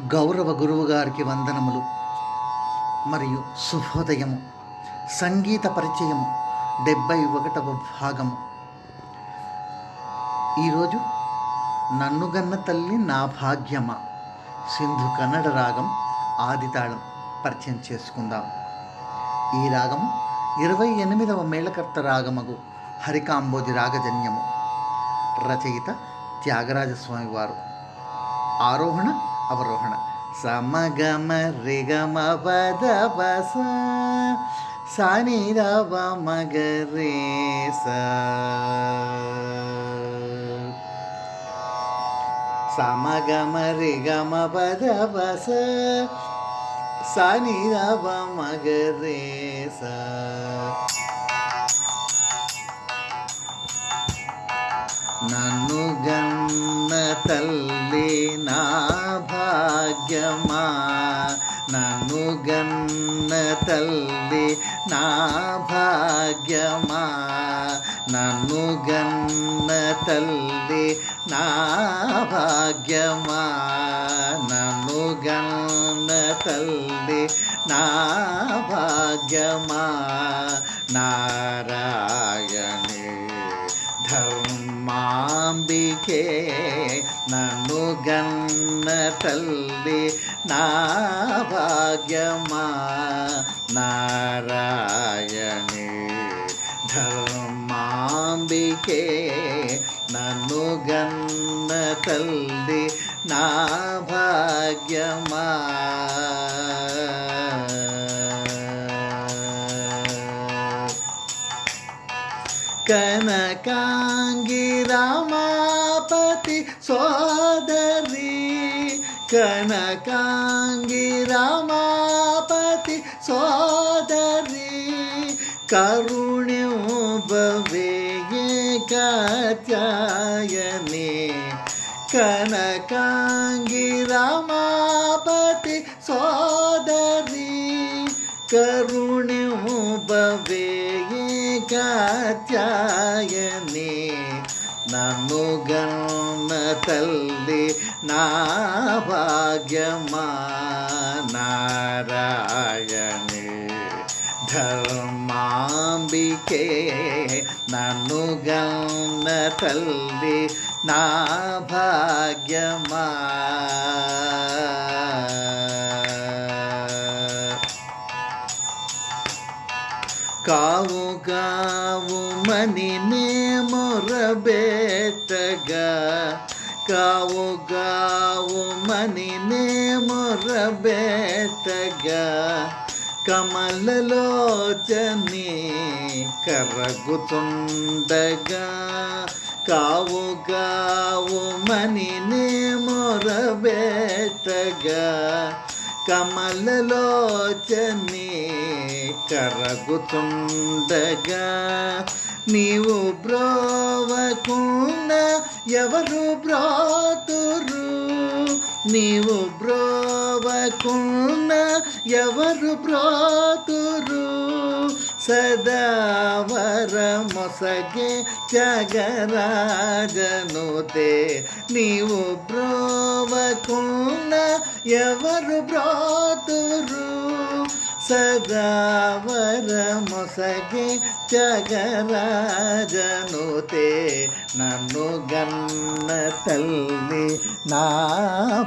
గౌరవ గురువుగారికి వందనములు. మరియు శుభోదయము. సంగీత పరిచయము. డెబ్బై ఒకటవ భాగము. ఈరోజు నన్నుగన్న తల్లి నా భాగ్యమా? సింధు కన్నడ రాగం ఆదితాళం పరిచయం చేసుకుందాం. ఈ రాగము ఇరవై ఎనిమిదవ మేళకర్త రాగమగు హరికాంబోజి రాగజన్యము. రచయిత త్యాగరాజస్వామి వారు ఆరోహణ అవరోహణ సమగమ రిగమ పద పస సాని రవ మగ రే స సమగమ రిగమ పద పస సాని రవ మగ రే స నన్ను గన్న తల్లి నా భాగ్యమా నన్ను గన్న తల్లి నా భాగ్యమా నన్ను గన్న తల్లి నా భాగ్యమా నన్ను గన్న తల్లి నా భాగ్యమా నారాయణి ధర్మాంబికే నన్ను గన్న తల్లి నా భాగ్యమా? నారాయణి ధర్మాంబికే నన్ను గన్న తల్లి నా భాగ్యమా? కనకాంగి రామాపతి సోదరి కనకాంగి రామాపతి సోదరి కరుణ్యం భవేయే కాత్యాయనే కనకాంగి రామాపతి సోదరి కరుణ్యం భవేయే కాత్యాయనే నన్ను గన్న తల్లి నా భాగ్యమా నారాయణే ధర్మాంబికే నన్ను గన్న తల్లి నా భాగ్యమా. కావు కావు మని నే మొరబెట్టగా కావు కావు మని నే మొరబెట్టగా కమలలోచని కరగుతుండగా. కావు గావు మని నే మొరబెట్టగా కమలలోచని కరగుతుండగా. నీవు బ్రోవకుండా ఎవరు బ్రోతురు? నీవు బ్రోవకుండా ఎవరు బ్రోతురు? సదావర మొసగే త్యాగరాజనుతే నీవు బ్రోవకుండా ఎవరు బ్రోతురు? సదావర మొసగే త్యాగరాజనుతే నన్ను గన్న తల్లి నా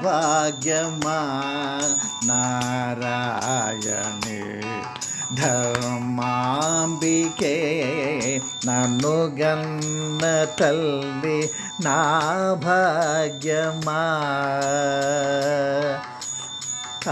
భాగ్యమా నారాయణి ధర్మాంబికే నన్ను గన్న తల్లి నా భాగ్యమా ఆ.